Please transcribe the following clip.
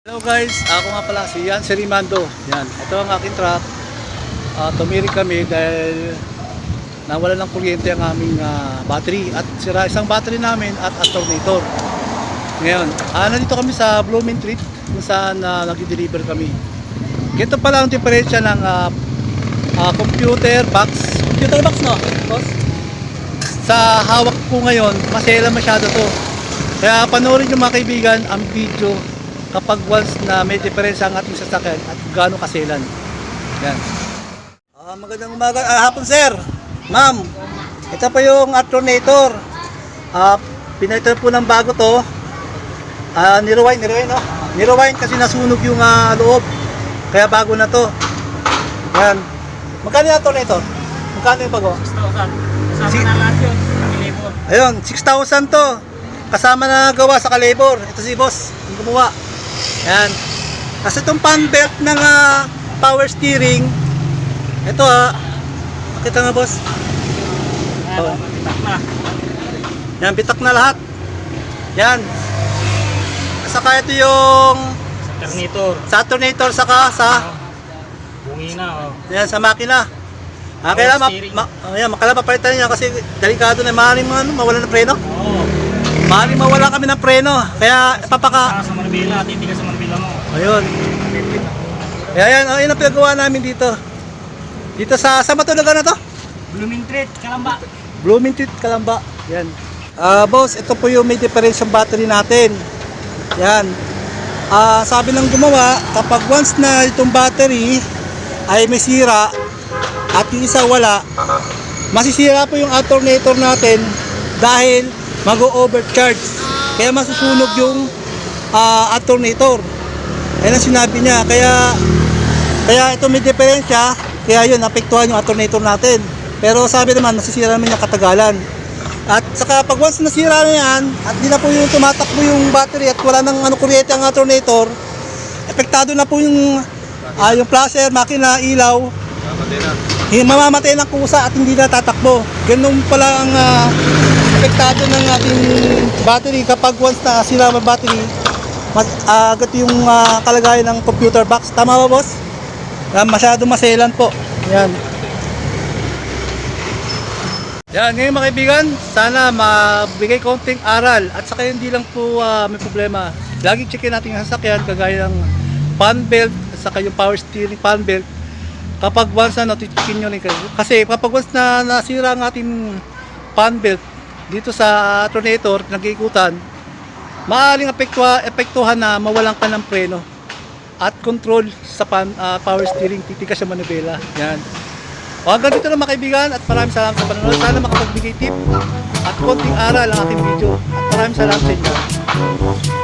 Hello guys, ako nga pala si Yan Serimando. Yan, ito ang aking truck. Uh, tumirik kami dahil nawala ng kuryente ang aming ah, battery at sira isang battery namin at alternator. Ngayon, ah, nandito kami sa Blooming Street kung saan uh, nag-deliver kami. Ganito pala ang diferensya ng ah, ah, computer box. Computer box no? Boss? Sa hawak ko ngayon, masela masyado to. Kaya panoorin nyo mga kaibigan ang video kapag once na may diferensya ang ating sasakyan at gaano kaselan. Yan. Ah, magandang umaga, ah, hapon sir. Ma'am, ito pa yung alternator. Ah, pinalitan po ng bago to. Ah, nirewind, nirewind, no? Nirewind kasi nasunog yung ah, loob. Kaya bago na to. Yan. Magkano yung alternator? Magkano yung bago? 6,000. Kasama Si- na lahat yun. Ayun, 6,000 to. Kasama na gawa sa kalibor. Ito si boss, yung gumawa. Yan. Kasi itong fan belt ng ah, power steering, ito ah, kita nga boss. Ayan, Oh. Yan, bitak na lahat. Yan. Saka ito yung Sa terminator. sa alternator saka sa Bungi na, oh. yan, sa makina. Ah, kailangan ma, ma, oh, yan, makala papalitan niya kasi delikado na maaaring ano, mawala ng preno. Oo. Maaaring mawala kami ng preno. Kaya papaka Manabila, titigas sa Manabila mo. Ayun. Kaya yan, oh, yun ang pinagawa namin dito. Dito sa, sa matulagan na to? Blooming Treat, Kalamba. Blooming Street, Kalamba. Yan. Ah, boss, ito po yung may difference yung battery natin. Yan. Ah, sabi ng gumawa, kapag once na itong battery ay may sira at yung isa wala, masisira po yung alternator natin dahil mag-overcharge. Kaya masusunog yung ah, alternator. Yan ang sinabi niya. Kaya kaya ito may diferensya, kaya yun, apektuhan yung alternator natin. Pero sabi naman, nasisira naman yung katagalan. At saka pag once nasira na yan, at di na po yung tumatakbo yung battery at wala nang ano, kuryente ang alternator, epektado na po yung, ah, yung placer, makina, ilaw, Hi- mamamatay ng kusa at hindi na tatakbo. Ganun pala ang ah, epektado ng ating battery kapag once na sira ang battery, mas, ah, agad yung ah, kalagayan ng computer box. Tama ba boss? Yan, masyado maselan po. Yan. Yan, ngayon mga kaibigan, sana mabigay konting aral at saka hindi lang po ah, may problema. Lagi checkin natin yung sasakyan kagaya ng fan belt at saka yung power steering fan belt. Kapag once na natitikin nyo rin. Kasi kapag once na nasira ang ating fan belt dito sa alternator, nag-iikutan, maaaring epektua, epektuhan na mawalan ka ng preno at control sa pan, ah, power steering, titikas sa manubela. Yan. O hanggang dito na mga kaibigan at maraming salamat sa panonood. Sana makapagbigay tip at konting aral ang aking video. At maraming salamat sa inyo.